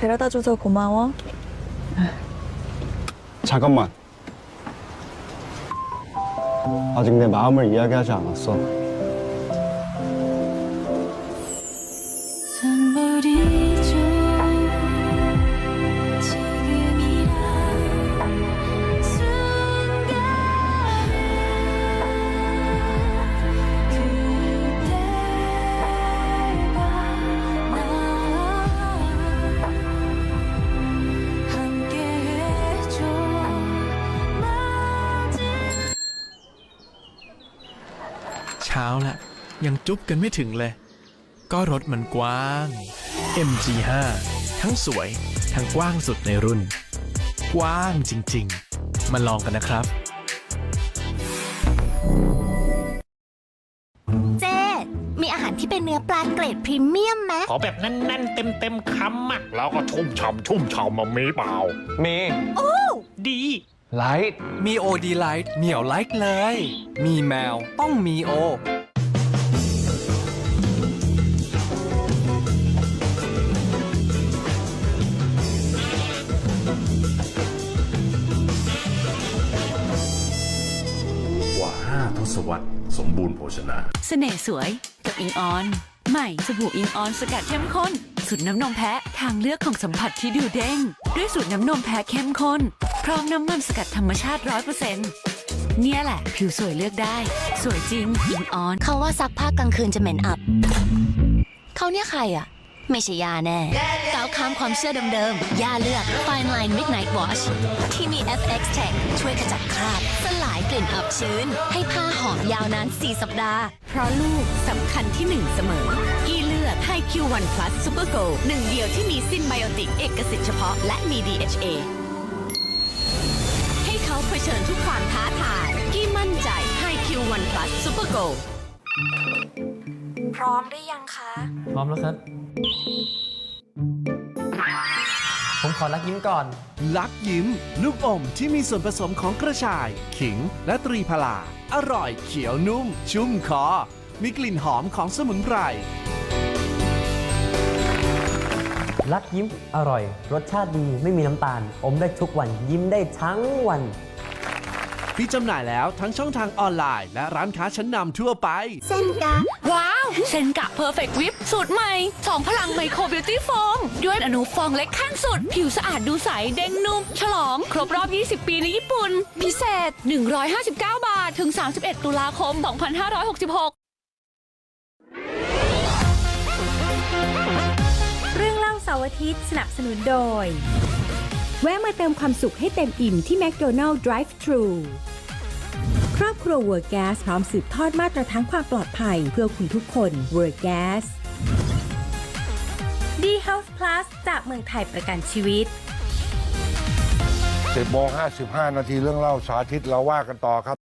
데려다 줘서 고마워. 잠깐만. 아직 내 마음을 이야기하지 않았어. เช้าละยังจุ๊บกันไม่ถึงเลย ก็รถมันกว้าง MG5 ทั้งสวย ทั้งกว้างสุดในรุ่น กว้างจริงๆ มาลองกันนะครับ เจมีอาหารที่เป็นเนื้อปลาเกรดพรีเมียมไหมขอแบบแน่นๆ เต็มๆคำอะแล้วก็ชุ่มฉ่ำชุ่มฉ่ำมามีเปล่า 미. ดี ไลท์มีโอดีไลท์เหนียวไลท์เลย มีแมวต้องมีโอ กว่าห้าทศวรรษสมบูรณ์โภชนา เสน่ห์สวยกับอิงออน ใหม่สบู่อิงออนสกัดเข้มข้น สูตรน้ำนมแพะทางเลือกของสัมผัสที่ดูเด้ง ด้วยสูตรน้ำนมแพะเข้มข้น พร้อมน้ำมันสกัดธรรมชาติร้อยเปอร์เซ็นต์เนี่ยแหละ ผิวสวยเลือกได้ สวยจริงอิงออน เขาว่าซักผ้ากลางคืนจะเหม็นอับ เขาเนี่ยใครอะ ไม่ใช่ยาแน่ก้าวข้ามความเชื่อเดิมๆยาเลือก Fine Line Midnight Wash ที่มี FX Tech ช่วยขจัดคราบสลายกลิ่นอับชื้น ให้ผ้าหอมยาวนาน 4 สัปดาห์ เพราะลูกสำคัญที่หนึ่งเสมอ Q1 Plus Super Go หนึ่งเดียวที่มีซินไบโอติกเอกสิทธิ์เฉพาะและมี DHA ให้เขาเผชิญทุกความท้าทายกี้มั่นใจให้ Q1 Plus Super Go พร้อมหรือยังคะ พร้อมแล้วครับ ผมขอรักยิ้มก่อน ลักยิ้ม ลูกอมที่มีส่วนผสมของกระชาย ขิง และตรีพลา อร่อยเขียวนุ่ม ชุ่มคอ มีกลิ่นหอมของสมุนไพร รักยิ้มอร่อย รสชาติดีไม่มีน้ำตาล อมได้ทุกวันยิ้มได้ทั้งวันที่จำหน่ายแล้วทั้งช่องทางออนไลน์ และร้านค้าชั้นนำทั่วไปเส้นกาว้าว เซนกะเพอร์เฟกต์วิปสูตรใหม่สองพลังไมโครบิวตี้โฟม ด้วยอนุฟองเล็กขั้นสุด ผิวสะอาดดูใส เด้งนุ่ม ฉลอง ครบรอบ 20 ปีในญี่ปุ่น พิเศษ 159 บาท ถึง 31 ตุลาคม 2566าร์อาทิตย์สนับสนุนโดย แวะมาเติมความสุขให้เต็มอิ่มที่แมคโดนัลล์ Drive Thru ครอบครัวเวอร์แกสพร้อมสืบทอดมาตรฐานความปลอดภัยเพื่อคุณทุกคนเวอร์แกส D Health Plus จากเมืองไทยประกันชีวิต10โมง55 นาทีเรื่องเล่าสาธิตเราว่ากันต่อครับ